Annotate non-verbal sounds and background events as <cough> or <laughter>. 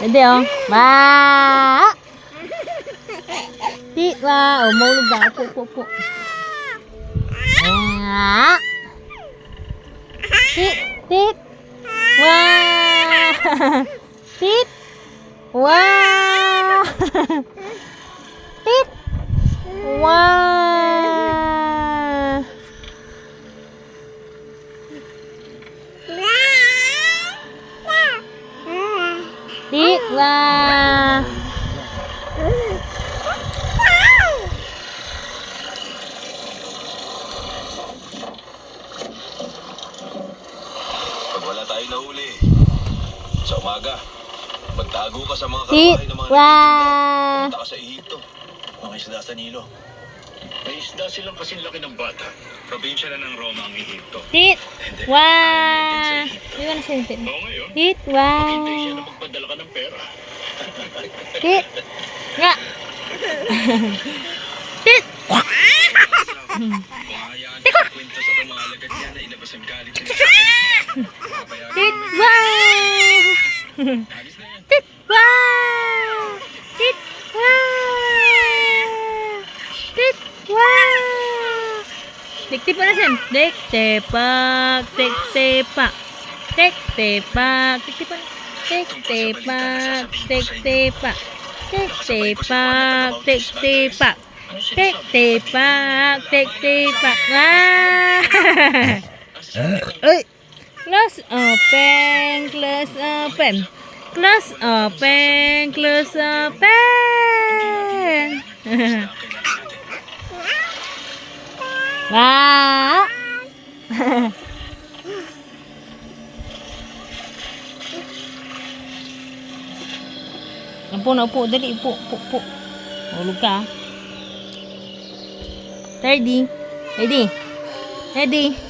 đến đi không? Ba. Tí qua ở mô lên vào cụ cụ cụ tít tít. Wow tít. Wow tít. Wow wow! Pag wala tayong nahuli, sa umaga, magtago ka sa mga Tit, kabahay ng mga wow! Punta ka sa Ehipto. Mga isda sa Nilo. May isda silang kasing laki ng bata. Probinsya na ng Roma ang Ehipto. Tit, wow! Siya. Oo ngayon, siya wow! na magpadala ka ng pera. <laughs> Tit, nga! Kung hayaan ka kwento sa mga alagad niya na ilabas ang galit niya sa akin. Papayagan Tit, mo wow! Alis na テクテパテクテパテクテパテクテパテクテパテクテパテクテパテクテパあー Close open, close open, close open, close open. Wow. Upo na upo, dali upo, upo, upo. Hulog ka. ah. Ready? Ready? Ready?